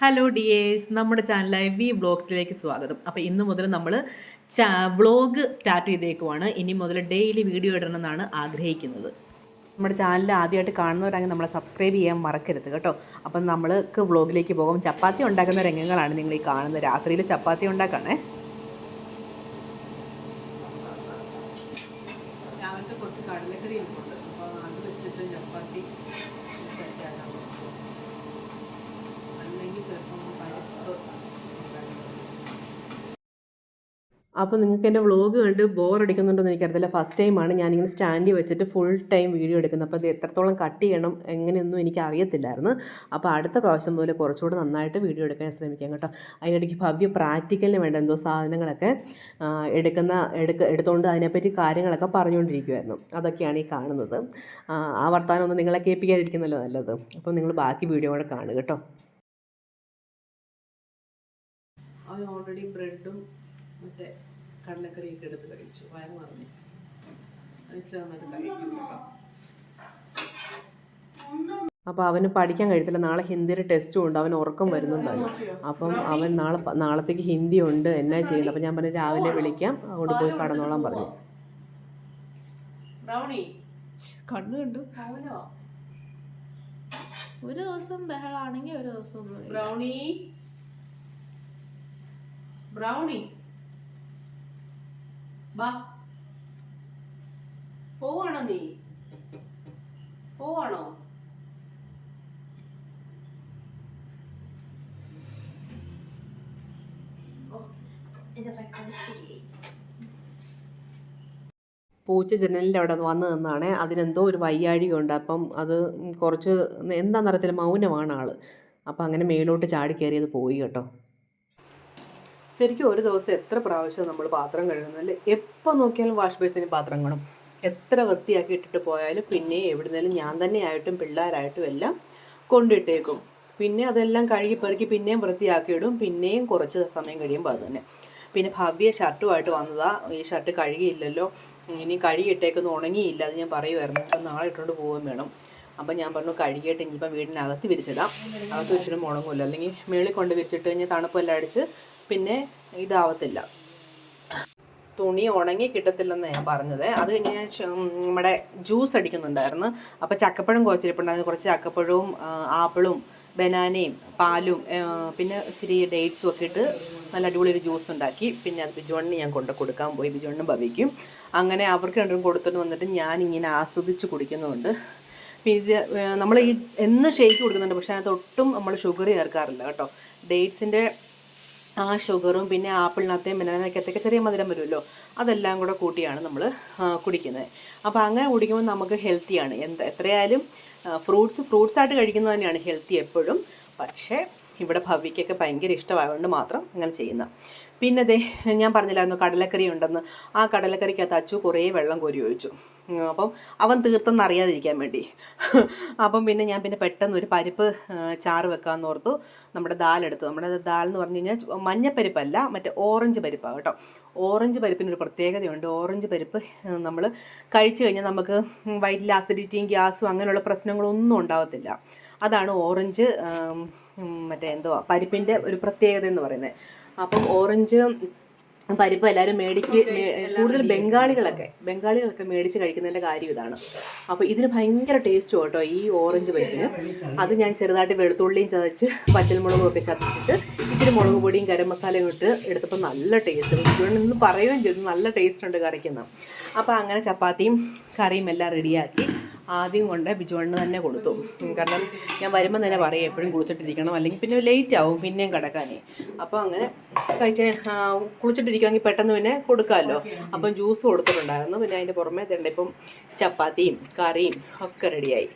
Hello dears നമ്മുടെ ചാനലായ V ബ്ലോഗ്സിലേക്ക് സ്വാഗതം. അപ്പോൾ ഇന്ന് മുതൽ നമ്മൾ വ്ളോഗ് സ്റ്റാർട്ട് ചെയ്തേക്കുവാണ്. ഇനി മുതൽ ഡെയിലി വീഡിയോ ഇടണമെന്നാണ് ആഗ്രഹിക്കുന്നത്. നമ്മുടെ ചാനൽ ആദ്യമായിട്ട് കാണുന്നവരാണെങ്കിൽ നമ്മളെ സബ്സ്ക്രൈബ് ചെയ്യാൻ മറക്കരുത് കേട്ടോ. അപ്പം നമ്മൾക്ക് വ്ളോഗിലേക്ക് പോകും. ചപ്പാത്തി ഉണ്ടാക്കുന്ന രംഗങ്ങളാണ് നിങ്ങൾ ഈ കാണുന്നത്. രാത്രിയിൽ ചപ്പാത്തി ഉണ്ടാക്കണേ. രാവിലത്തെ കുറച്ച് കടലക്കറി ഉണ്ട് അപ്പോൾ അത് വെച്ചിട്ട് ചപ്പാത്തി സെറ്റാക്കാം അല്ലെങ്കിൽ ചിലപ്പം പരിപ്പ് അപ്പോൾ നിങ്ങൾക്ക് എന്റെ വ്ളോഗ് കണ്ട് ബോർ അടിക്കുന്നുണ്ടോയെന്ന് എനിക്കറിയത്തില്ല. ഫസ്റ്റ് ടൈമാണ് ഞാനിങ്ങനെ സ്റ്റാൻഡിൽ വെച്ചിട്ട് ഫുൾ ടൈം വീഡിയോ എടുക്കുന്നത്. അപ്പോൾ അത് എത്രത്തോളം കട്ട് ചെയ്യണം എങ്ങനെയൊന്നും എനിക്ക് അറിയത്തില്ലായിരുന്നു. അപ്പോൾ അടുത്ത പ്രാവശ്യം മുതൽ കുറച്ചുകൂടെ നന്നായിട്ട് വീഡിയോ എടുക്കാൻ ശ്രമിക്കാം കേട്ടോ. അതിനിടയ്ക്ക് ഭവ്യ പ്രാക്ടിക്കലിന് വേണ്ട എന്തോ സാധനങ്ങളൊക്കെ എടുക്കുന്ന എടുക്ക എടുത്തുകൊണ്ട് അതിനെപ്പറ്റി കാര്യങ്ങളൊക്കെ പറഞ്ഞുകൊണ്ടിരിക്കുമായിരുന്നു അതൊക്കെയാണ് ഈ കാണുന്നത്. ആ, ആ വർത്തമാനമൊന്നും നിങ്ങളെ കേൾപ്പിക്കാതിരിക്കുന്നല്ലോ നല്ലത്. അപ്പോൾ നിങ്ങൾ ബാക്കി വീഡിയോ കൂടെ കാണുക കേട്ടോ. അവൻ ഓൾറെഡി ബ്രെഡും മറ്റേ കടലക്കറിയൊക്കെ എടുത്ത് കഴിച്ചു. വയറ് പറഞ്ഞു കഴിച്ചു നന്നായിട്ട് കഴിക്കും കേട്ടോ. അപ്പോൾ അവന് പഠിക്കാൻ കഴിയത്തില്ല. നാളെ ഹിന്ദിയുടെ ടെസ്റ്റും ഉണ്ട്. അവൻ ഉറക്കം വരുന്നതായി അപ്പം അവൻ നാളെ നാളത്തേക്ക് ഹിന്ദി ഉണ്ട്. എന്നാ ചെയ്യുന്നത്? അപ്പം ഞാൻ പറഞ്ഞു രാവിലെ വിളിക്കാം. അങ്ങോട്ട് പോയി കടന്നോളാൻ പറഞ്ഞു. ബ്രൗണി. കണ്ണു കണ്ടു. അവനോ ഒരു ദിവസം ബഹളാണെങ്കിൽ ഒരു ദിവസം ബ്രൗണി. ബ്രൗണി. ബാ പോവാണോ നീ? പോവാണോ? പൂച്ച ജനലിന്റെ അവിടെ വന്ന് നിന്നാണ്. അതിനെന്തോ ഒരു വയ്യാഴികയുണ്ട്. അപ്പം അത് കുറച്ച് എന്താണെന്നറിയത്തില്ല മൗനമാണ് ആൾ അപ്പം അങ്ങനെ മേലോട്ട് ചാടി കയറിയത് പോയി കേട്ടോ. ശരിക്കും ഒരു ദിവസം എത്ര പ്രാവശ്യം നമ്മൾ പാത്രം കഴുകുന്നല്ലേ എപ്പോൾ നോക്കിയാലും വാഷ് ബേസിന് പാത്രം കാണും. എത്ര വൃത്തിയാക്കി ഇട്ടിട്ട് പോയാലും പിന്നെ എവിടുന്നേലും ഞാൻ തന്നെയായിട്ടും പിള്ളേരായിട്ടും എല്ലാം കൊണ്ടിട്ടേക്കും. പിന്നെ അതെല്ലാം കഴുകി പെറുക്കി പിന്നെയും വൃത്തിയാക്കിയിടും പിന്നെയും കുറച്ച് സമയം കഴിയുമ്പോൾ അത് തന്നെ. പിന്നെ ഭവ്യ ഷർട്ടുമായിട്ട് വന്നതാ ഈ ഷർട്ട് കഴുകിയില്ലല്ലോ ഇനി കഴുകിയിട്ടേക്കൊന്നും ഉണങ്ങിയില്ല അത് ഞാൻ പറയുമായിരുന്നു അപ്പം നാളെ ഇട്ടുകൊണ്ട് പോവുകയും വേണം. അപ്പം ഞാൻ പറഞ്ഞു കഴുകിയിട്ട് ഇനിയിപ്പം വീടിനകത്ത് വിരിച്ചിടാം. അകത്ത് വെച്ചിട്ട് ഉണങ്ങില്ല അല്ലെങ്കിൽ മേളിൽ കൊണ്ട് വിരിച്ചിട്ട് കഴിഞ്ഞാൽ തണുപ്പെല്ലാം അടിച്ച് പിന്നെ ഇതാവത്തില്ല. തുണി ഉണങ്ങി കിട്ടത്തില്ലെന്ന് ഞാൻ പറഞ്ഞത്. അത് കഴിഞ്ഞ് ഞാൻ നമ്മുടെ ജ്യൂസ് അടിക്കുന്നുണ്ടായിരുന്നു. അപ്പോൾ ചക്കപ്പഴം കുഴച്ചിരിപ്പുണ്ടായിരുന്നു. കുറച്ച് ചക്കപ്പഴവും ആപ്പിളും ബനാനയും പാലും പിന്നെ ഇച്ചിരി ഡേറ്റ്സും ഒക്കെ ഇട്ട് നല്ല അടിപൊളി ഒരു ജ്യൂസ് ഉണ്ടാക്കി. പിന്നെ അത് ബിജോണിന് ഞാൻ കൊണ്ട് കൊടുക്കാൻ പോയി. ബിജോണിന് ഭവിക്കും. അങ്ങനെ അവർക്ക് രണ്ടും കൊടുത്തിട്ട് വന്നിട്ട് ഞാൻ ഇങ്ങനെ ആസ്വദിച്ച് കുടിക്കുന്നുണ്ട്. ഇത് നമ്മൾ ഈ എന്ന് ഷേക്ക് കൊടുക്കുന്നുണ്ട്. പക്ഷേ അതിനകത്ത് ഒട്ടും നമ്മൾ ഷുഗർ ചേർക്കാറില്ല കേട്ടോ. ഡേറ്റ്സിന്റെ ആ ഷുഗറും പിന്നെ ആപ്പിളിനകത്തേയും ബനാനക്കകത്തൊക്കെ ചെറിയ മധുരം വരുമല്ലോ. അതെല്ലാം കൂടെ കൂട്ടിയാണ് നമ്മൾ കുടിക്കുന്നത്. അപ്പോൾ അങ്ങനെ കുടിക്കുമ്പോൾ നമുക്ക് ഹെൽത്തിയാണ്. എന്ത് എത്രയായാലും ഫ്രൂട്ട്സ് ഫ്രൂട്ട്സായിട്ട് കഴിക്കുന്നത് തന്നെയാണ് ഹെൽത്തി എപ്പോഴും. പക്ഷേ ഇവിടെ ഭവിക്കൊക്കെ ഭയങ്കര ഇഷ്ടമായതുകൊണ്ട് മാത്രം അങ്ങനെ ചെയ്യുന്ന. പിന്നെ ദേ ഞാൻ പറഞ്ഞില്ലായിരുന്നു കടലക്കറി ഉണ്ടെന്ന്. ആ കടലക്കറിക്കകത്ത് അച്ചു കുറേ വെള്ളം കോരി ഒഴിച്ചു. അപ്പം അവൻ തീർത്തെന്ന് അറിയാതിരിക്കാൻ വേണ്ടി. അപ്പം പിന്നെ ഞാൻ പിന്നെ പെട്ടെന്ന് ഒരു പരിപ്പ് ചാറ് വെക്കാമെന്ന് ഓർത്തു നമ്മുടെ ദാലെടുത്തു നമ്മുടെ ദാൽ എന്ന് പറഞ്ഞു കഴിഞ്ഞാൽ മഞ്ഞപ്പരിപ്പല്ല മറ്റേ ഓറഞ്ച് പരിപ്പാണ് കേട്ടോ. ഓറഞ്ച് പരിപ്പിനൊരു പ്രത്യേകതയുണ്ട്. ഓറഞ്ച് പരിപ്പ് നമ്മൾ കഴിച്ചു കഴിഞ്ഞാൽ നമുക്ക് വയറ്റിൽ ആസിഡിറ്റിയും ഗ്യാസും അങ്ങനെയുള്ള പ്രശ്നങ്ങളൊന്നും ഉണ്ടാവത്തില്ല. അതാണ് ഓറഞ്ച് മറ്റേ എന്തുവാ പരിപ്പിന്റെ ഒരു പ്രത്യേകത എന്ന് പറയുന്നത്. അപ്പം ഓറഞ്ച് പരിപ്പ് എല്ലാവരും മേടിക്ക് കൂടുതൽ ബംഗാളികളൊക്കെ ബംഗാളികളൊക്കെ മേടിച്ച് കഴിക്കുന്നതിന്റെ കാര്യം ഇതാണ്. അപ്പോൾ ഇതിന് ഭയങ്കര ടേസ്റ്റ് കേട്ടോ ഈ ഓറഞ്ച് പരിപ്പിന്. അത് ഞാൻ ചെറുതായിട്ട് വെളുത്തുള്ളിയും ചതച്ച് പച്ചമുളകും ഒക്കെ ചതച്ചിട്ട് ഇച്ചിരി മുളക് പൊടിയും ഗരം മസാലയും ഇട്ട് എടുത്തപ്പോൾ നല്ല ടേസ്റ്റ് ഇന്ന് പറയുകയും ചെയ്തു നല്ല ടേസ്റ്റ് ഉണ്ട് കറിക്കുന്ന. അപ്പോൾ അങ്ങനെ ചപ്പാത്തിയും കറിയും എല്ലാം റെഡിയാക്കി ആദ്യം കൊണ്ട് ബിജുവണ്ണ് തന്നെ കൊടുത്തു. കാരണം ഞാൻ വരുമ്പോൾ തന്നെ പറയും എപ്പോഴും കുളിച്ചിട്ടിരിക്കണം. അല്ലെങ്കിൽ പിന്നെ ലേറ്റ് ആവും പിന്നെയും കിടക്കാനേ. അപ്പോൾ അങ്ങനെ കഴിച്ച് കുളിച്ചിട്ടിരിക്കുവാണെങ്കിൽ പെട്ടെന്ന് പിന്നെ കൊടുക്കാമല്ലോ. അപ്പം ജ്യൂസ് കൊടുത്തിട്ടുണ്ടായിരുന്നു. പിന്നെ അതിന്റെ പുറമേ തന്നെ ഇപ്പം ചപ്പാത്തിയും കറിയും ഒക്കെ റെഡിയായി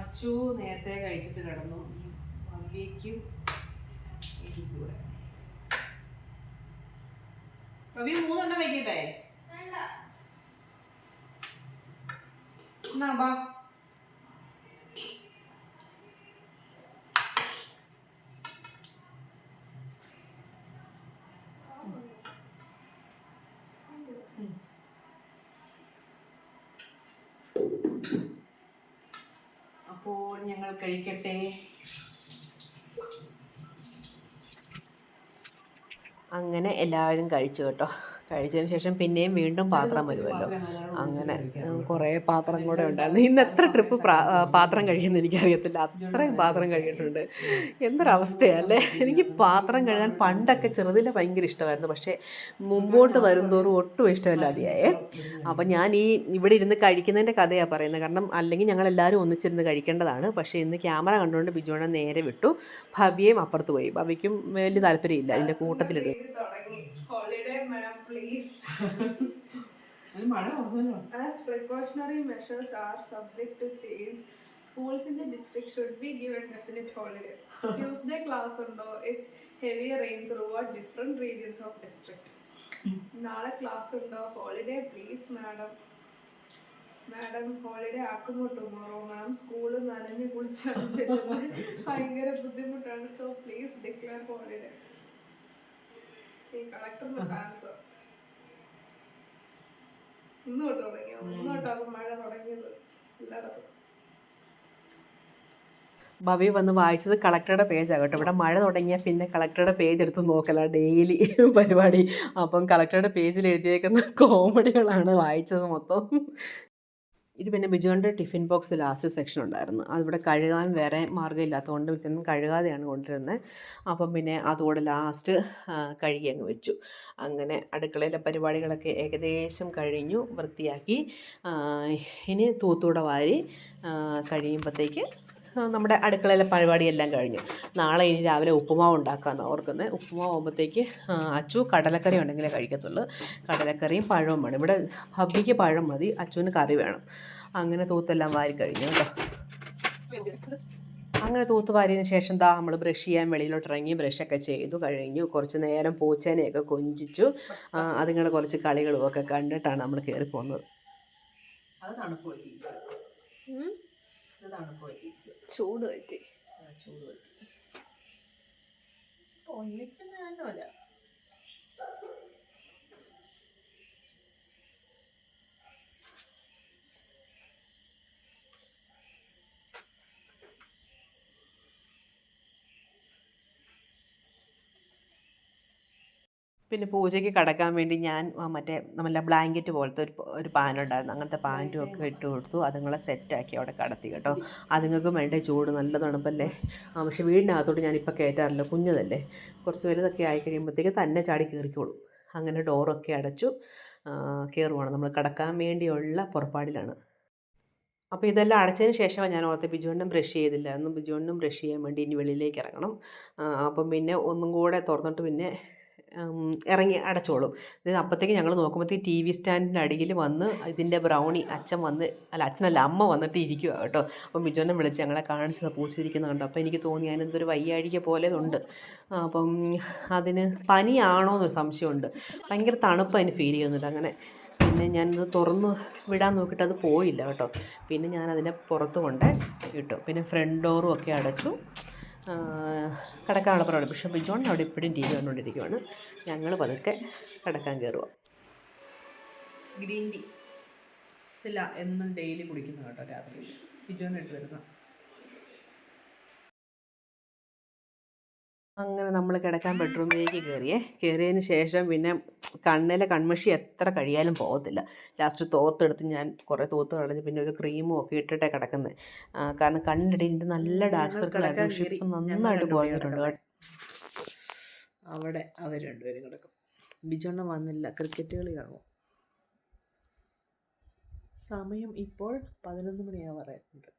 അച്ചു നേരത്തെ കഴിച്ചിട്ട് കിടന്നു. ഇരിക്കും ഇവിടെ അപ്പോൾ ഞങ്ങൾ കഴിക്കട്ടെ. അങ്ങനെ എല്ലാവരും കഴിച്ചു കേട്ടോ. കഴിച്ചതിന് ശേഷം പിന്നെയും വീണ്ടും പാത്രം വരുമല്ലോ. അങ്ങനെ കുറേ പാത്രം കൂടെ ഉണ്ടായിരുന്നു. ഇന്ന് എത്ര ട്രിപ്പ് പാത്രം കഴിയുമെന്ന് എനിക്കറിയത്തില്ല. അത്രയും പാത്രം കഴിയിട്ടുണ്ട്. എന്തൊരവസ്ഥയല്ലേ? എനിക്ക് പാത്രം കഴുകാൻ പണ്ടൊക്കെ ചെറുതിലെ ഭയങ്കര ഇഷ്ടമായിരുന്നു. പക്ഷേ മുമ്പോട്ട് വരുന്നതോറും ഒട്ടും ഇഷ്ടമില്ലാതെയായേ അപ്പം ഞാൻ ഈ ഇവിടെ ഇരുന്ന് കഴിക്കുന്നതിന്റെ കഥയാണ് പറയുന്നത്. കാരണം അല്ലെങ്കിൽ ഞങ്ങൾ എല്ലാവരും ഒന്നിച്ചിരുന്ന് കഴിക്കേണ്ടതാണ്. പക്ഷേ ഇന്ന് ക്യാമറ കണ്ടുകൊണ്ട് ബിജുവിനെ നേരെ വിട്ടു. ഭവ്യയും അപ്പുറത്ത് പോയി. ഭവ്യയ്ക്കും വലിയ താല്പര്യമില്ല. അതിന്റെ കൂട്ടത്തിലിടും മാം പ്ലീസ് മഴ precautionary measures are subject to change, schools in the district should be given definite holiday. Tuesday class ഉണ്ടോ? It's heavy rain throughout different regions of district നാളെ ക്ലാസ് ഉണ്ടോ? Holiday please madam madam holiday ആക്കുമോ tomorrow ma'am school നനഞ്ഞ് കുളിച്ചാണ് ഭയങ്കര ബുദ്ധിമുട്ടാണ്. So please declare holiday ഇന്ന് തൊട്ട് തൊട്ടാകും മഴ തുടങ്ങിയത് എല്ലായിടത്തും. ഭവി വന്ന് വായിച്ചത് കളക്ടറുടെ പേജാണ് കേട്ടോ. ഇവിടെ മഴ തുടങ്ങിയാൽ പിന്നെ കളക്ടറുടെ പേജ് എടുത്ത് നോക്കല ഡെയിലി പരിപാടി. അപ്പം കളക്ടറുടെ പേജിൽ എഴുതിയേക്കുന്ന കോമഡികളാണ് വായിച്ചത് മൊത്തം. ഇത് പിന്നെ ബിജുവിന്റെ ടിഫിൻ ബോക്സ് ലാസ്റ്റ് സെക്ഷൻ ഉണ്ടായിരുന്നു. അതിവിടെ കഴുകാൻ വേറെ മാർഗമില്ലാത്തതുകൊണ്ട് ബിജുവൻ കഴുകാതെയാണ് കൊണ്ടിരുന്നത് അപ്പം പിന്നെ അതുകൂടെ ലാസ്റ്റ് കഴുകി അങ്ങ് വെച്ചു. അങ്ങനെ അടുക്കളയിലെ പരിപാടികളൊക്കെ ഏകദേശം കഴിഞ്ഞു വൃത്തിയാക്കി. ഇനി തൂത്തൂടെ വാരി കഴിയുമ്പോഴത്തേക്ക് നമ്മുടെ അടുക്കളയിലെ പരിപാടിയെല്ലാം കഴിഞ്ഞു. നാളെ ഇനി രാവിലെ ഉപ്പുമാവ് ഉണ്ടാക്കാമെന്ന് ഓർക്കുന്നത് ഉപ്പുമാവ് ആകുമ്പോഴത്തേക്ക് അച്ചു കടലക്കറി ഉണ്ടെങ്കിലേ കഴിക്കത്തുള്ളൂ. കടലക്കറിയും പഴവും വേണം. ഇവിടെ ഭബ്ബിക്ക് പഴം മതി അച്ചുവിന് കറി വേണം. അങ്ങനെ തൂത്തെല്ലാം വാരി കഴിഞ്ഞു കേട്ടോ. അങ്ങനെ തൂത്ത് വാരിയതിന് ശേഷം ദാ നമ്മൾ ബ്രഷ് ചെയ്യാൻ വെളിയിലോട്ട് ഇറങ്ങി ബ്രഷൊക്കെ ചെയ്തു കഴിഞ്ഞു. കുറച്ച് നേരം പൂച്ചേനെയൊക്കെ കൊഞ്ചിച്ചു. അതുങ്ങളുടെ കുറച്ച് കളികളും ഒക്കെ കണ്ടിട്ടാണ് നമ്മൾ കയറി പോകുന്നത് അത് തണുപ്പ് പറ്റി അത് തണുപ്പ് പറ്റി ചൂട് പറ്റി. ചൂട് പറ്റി. ഒന്നിച്ച് ഞാനല്ല പിന്നെ പൂജയ്ക്ക് കടക്കാൻ വേണ്ടി ഞാൻ മറ്റേ നമ്മളെ ബ്ലാങ്കറ്റ് പോലത്തെ ഒരു ഒരു പാനുണ്ടായിരുന്നു അങ്ങനത്തെ പാന്റും ഒക്കെ ഇട്ട് കൊടുത്തു. അതുങ്ങളെ സെറ്റാക്കി അവിടെ കടത്തി കേട്ടോ. അതുങ്ങൾക്കും വേണ്ട ചൂട് നല്ല തണുപ്പല്ലേ? പക്ഷെ വീടിനകത്തോട്ട് ഞാനിപ്പോൾ കയറ്റാറില്ല കുഞ്ഞതല്ലേ? കുറച്ച് വലുതൊക്കെ ആയി കഴിയുമ്പോഴത്തേക്ക് തന്നെ ചാടി കയറിക്കോളും അങ്ങനെ ഡോറൊക്കെ അടച്ചു കയറുവാണ് നമ്മൾ കിടക്കാൻ വേണ്ടിയുള്ള പുറപ്പാടിലാണ്. അപ്പോൾ ഇതെല്ലാം അടച്ചതിന് ശേഷമാണ് ഞാൻ ഓർത്ത് ബിജുവണ്ണും ബ്രഷ് ചെയ്തില്ലായിരുന്നു. ബിജുവണ്ണും ബ്രഷ് ചെയ്യാൻ വേണ്ടി ഇനി വെളിയിലേക്ക് ഇറങ്ങണം. അപ്പം പിന്നെ ഒന്നും കൂടെ തുറന്നിട്ട് പിന്നെ ഇറങ്ങി അടച്ചോളും. അപ്പോഴത്തേക്ക് ഞങ്ങൾ നോക്കുമ്പോഴത്തേക്ക് ടി വി സ്റ്റാൻഡിന്റെ അടിയിൽ വന്ന് ഇതിന്റെ ബ്രൗണി അച്ഛൻ വന്ന് അല്ല അച്ഛനല്ല അമ്മ വന്നിട്ട് ഇരിക്കുക കേട്ടോ. അപ്പം മിജോനെ വിളിച്ച് ഞങ്ങളെ കാണിച്ചത് പൂച്ചിരിക്കുന്നത് കണ്ടോ. അപ്പോൾ എനിക്ക് തോന്നി അതിനെന്തൊരു വയ്യാഴിക പോലെ ഉണ്ട് അപ്പം അതിന് പനിയാണോ എന്നൊരു സംശയമുണ്ട്. ഭയങ്കര തണുപ്പ് അതിന് ഫീൽ ചെയ്യുന്നുണ്ട് അങ്ങനെ. പിന്നെ ഞാനത് തുറന്ന് വിടാൻ നോക്കിയിട്ട് അത് പോയില്ല കേട്ടോ. പിന്നെ ഞാനതിനെ പുറത്ത് കൊണ്ട് ഇട്ടു. പിന്നെ ഫ്രണ്ട് ഡോറും ഒക്കെ അടച്ചു. കിടക്കാനുള്ള പരിപാടി. പക്ഷെ ബിജോണിന് അവിടെ ഇപ്പോഴും ടി വി കണ്ടുകൊണ്ടിരിക്കുവാണ്. ഞങ്ങൾ പതുക്കെ കിടക്കാൻ കയറുക ഗ്രീൻ ടീ. ഇല്ല എന്നും ഡെയിലി കുടിക്കുന്ന കേട്ടോ രാത്രി. ബിജോണിട്ട് വരുന്ന അങ്ങനെ നമ്മൾ കിടക്കാൻ ബെഡ്റൂമിലേക്ക് കയറിയേ കയറിയതിന് ശേഷം പിന്നെ കണ്ണിലെ കൺമഷി എത്ര കഴിയാലും പോകത്തില്ല. ലാസ്റ്റ് തോർത്തെടുത്ത് ഞാൻ കുറേ തോത്ത് കളഞ്ഞ് പിന്നെ ഒരു ക്രീമും ഒക്കെ ഇട്ടിട്ടേ കിടക്കുന്നത് കാരണം കണ്ണിടിന്റെ നല്ല ഡാർക്ക് സർക്കിളായിരുന്നു പക്ഷേ ഇപ്പം നന്നായിട്ട് പോയിട്ടുണ്ട് അവിടെ അവർ രണ്ടുപേരും കിടക്കും. ബിജോണ്ണ വന്നില്ല. ക്രിക്കറ്റ് കളി കാണുമോ? സമയം ഇപ്പോൾ പതിനൊന്ന് മണിയാവാറായിട്ടുണ്ട്.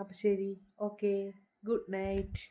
അപ്പം ശരി. ഓക്കെ. Good night.